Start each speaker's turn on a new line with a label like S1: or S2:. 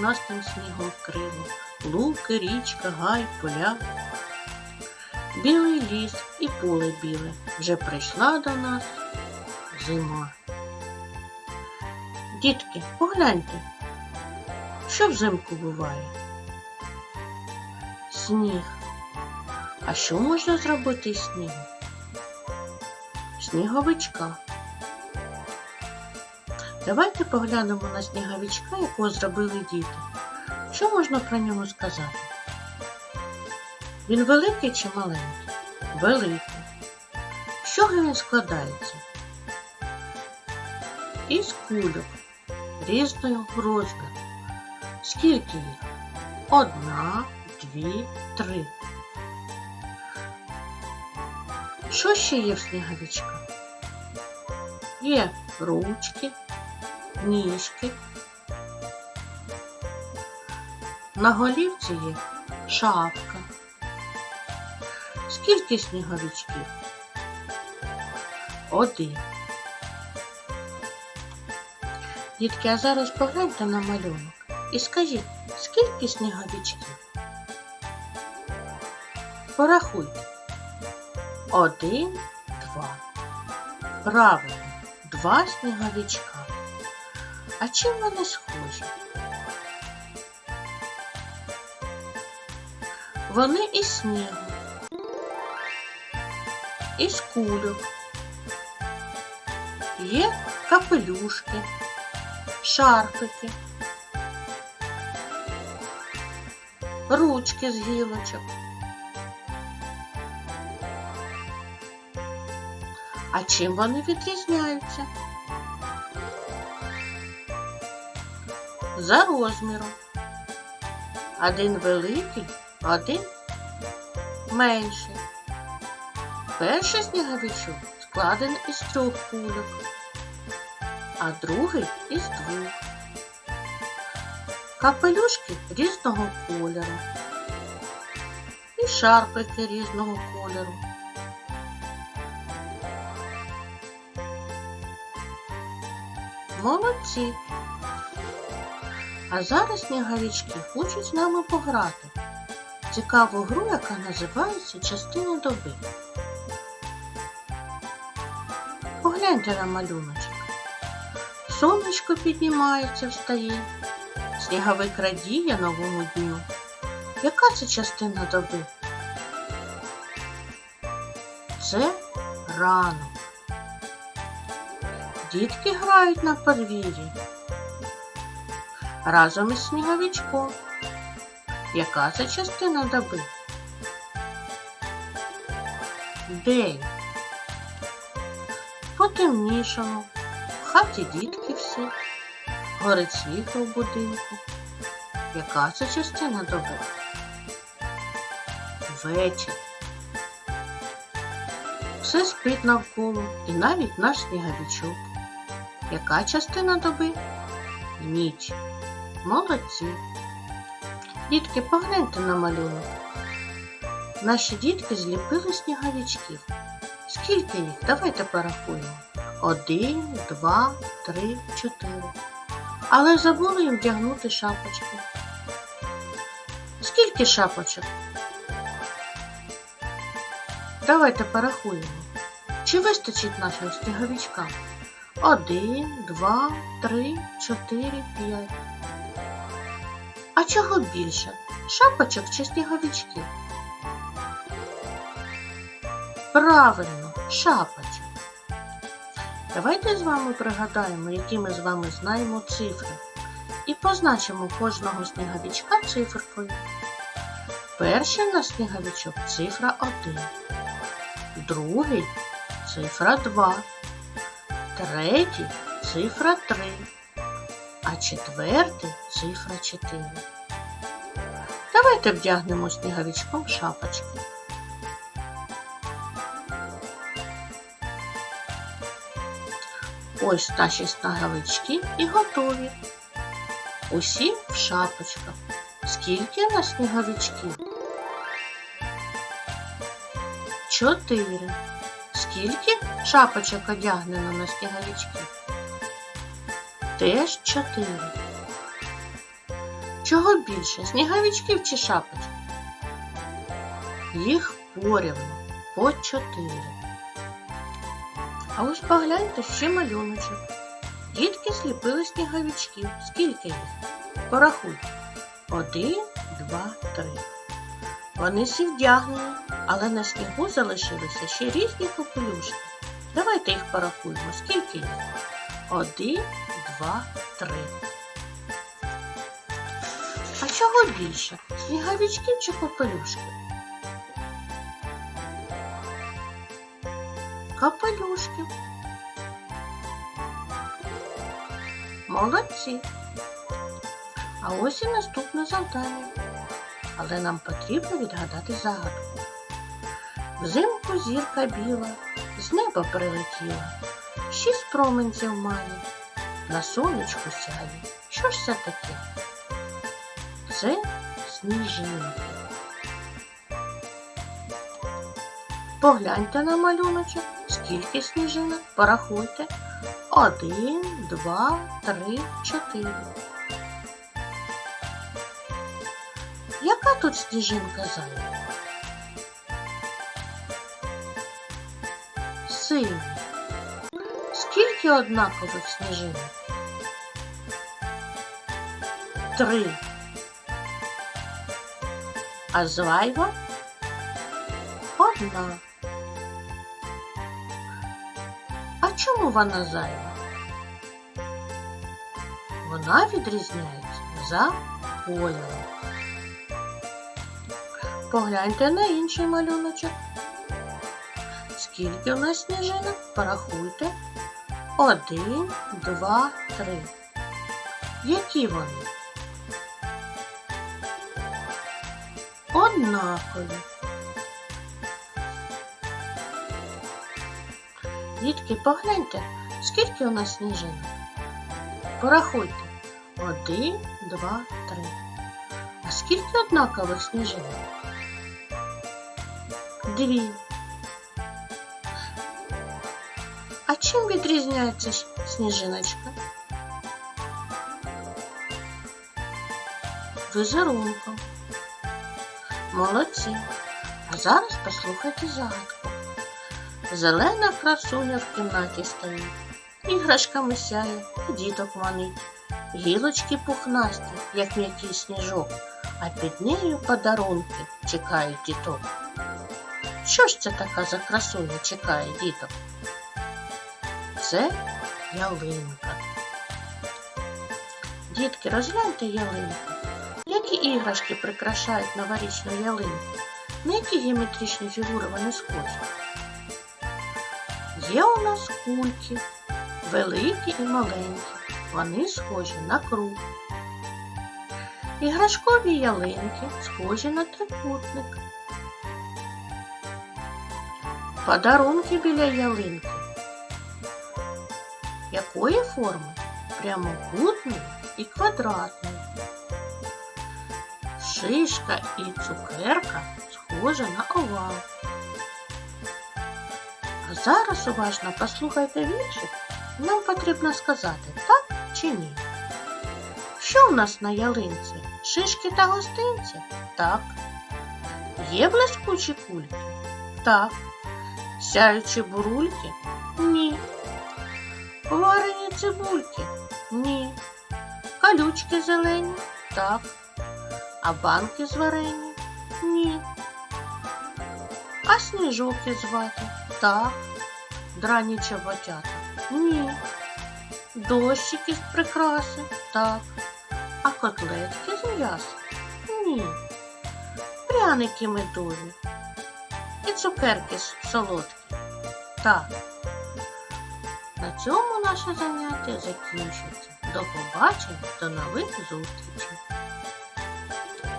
S1: нас тим снігом вкрило. Луки, річка, гай, поля. Білий ліс і поле біле. Вже прийшла до нас зима. Дітки, погляньте, що взимку буває? Сніг. А що можна зробити із снігу? Сніговичка. Давайте поглянемо на сніговичка, якого зробили діти. Що можна про нього сказати? Він великий чи маленький? Великий. З чого він складається? Із кульок різного розміру. Скільки їх? Одна, дві, три. Що ще є в сніговичка? Є ручки, ніжки. На голівці є шапка. Скільки сніговичків? Один. Дітки, а зараз погляньте на малюнок і скажіть, скільки сніговичків? Порахуйте. Один, два. Правильно, два сніговичка. А чим вони схожі? Вони із снігу, із кульок. Є капелюшки, шарфики, ручки з гілочок. А чим вони відрізняються? За розміром. Один великий, один менший. Перший сніговичок складений із трьох кульок, а другий із двох. Капелюшки різного кольору і шарпики різного кольору. Молодці. А зараз сніговички хочуть з нами пограти. Цікаву гру, яка називається Частина доби. Погляньте на малюночок. Сонечко піднімається, встає. Сніговик радіє новому дню. Яка це частина доби? Це ранок. Дітки грають на подвір'ї разом із сніговичком. Яка це частина доби? День. Потемнішало, в хаті дітки всі, горить світло в будинку. Яка це частина доби? Вечір. Все спить навколо і навіть наш сніговичок. Яка частина доби? Ніч. Молодці. Дітки, погляньте на малюнок. Наші дітки зліпили сніговичків. Скільки їх? Давайте порахуємо. Один, два, три, чотири. Але забули їм вдягнути шапочки. Скільки шапочок? Давайте порахуємо. Чи вистачить нашим сніговичкам? Один, два, три, чотири, п'ять. А чого більше? Шапочок чи сніговичків? Правильно, шапочок. Давайте з вами пригадаємо, які ми з вами знаємо цифри. І позначимо кожного сніговичка циферкою. Перший на сніговичок цифра 1, другий цифра 2, третій цифра 3, а четвертий цифра 4. Давайте вдягнемо сніговичком шапочки. Ось наші сніговички і готові. Усі в шапочках. Скільки на сніговичків? Чотири. Скільки шапочок одягнено на сніговичків? Теж чотири. Чого більше, сніговичків чи шапочок? Їх порівну по чотири. А ось погляньте ще малюночок. Дітки сліпили сніговичків. Скільки їх? Порахуйте. Один, два, три. Вони всі вдягнені, але на снігу залишилися ще різні попелюшки. Давайте їх порахуємо. Скільки їх? Один, два, три. Чого більше? Сніговичків чи? Капелюшків. Молодці. А ось і наступне завдання. Але нам потрібно відгадати загадку. Взимку зірка біла, з неба прилетіла, шість променців має, на сонечку сяє. Що ж це таке? Це сніжинки. Погляньте на малюночок, скільки сніжинок, порахуйте. Один, два, три, чотири. Яка тут сніжинка зайва? Синя. Скільки однакових сніжинок? Три. А зайва одна. А чому вона зайва? Вона відрізняється за кольором. Погляньте на інший малюночок. Скільки у нас сніжинок? Порахуйте. Один, два, три. Які вони? Однакові. Дітки, погляньте, скільки у нас сніжинок? Порахуйте. Один, два, три. А скільки однакових сніжинок? Дві. А чим відрізняється сніжиночка? Візерунком. Молодці. А зараз послухайте загадку. Зелена красуня в кімнаті стоїть, іграшками сяє, і діток манить. Гілочки пухнасті, як м'який сніжок, а під нею подарунки чекають діток. Що ж це така за красуня чекає діток? Це ялинка. Дітки, розгляньте ялинку. Які іграшки прикрашають новорічну ялинку? На які геометричні фігури вони схожі? Є у нас кульки, великі і маленькі. Вони схожі на круг. Іграшкові ялинки схожі на трикутник. Подарунки біля ялинки. Якої форми? Прямокутної і квадратної. Шишка і цукерка схожі на овал. А зараз уважно послухайте віршик. Нам потрібно сказати так чи ні. Що в нас на ялинці? Шишки та гостинці? Так. Є блискучі кульки? Так. Сяючі бурульки? Ні. Варені цибульки? Ні. Калючки зелені? Так. А банки з варенням? Ні. А сніжок із вати? Так. Драні чоботята? Ні. Дощики з прикраси? Так. А котлетки з м'яса? Ні. Пряники медові. І цукерки солодкі? Так. На цьому наше заняття закінчується. До побачення, до нових зустрічей.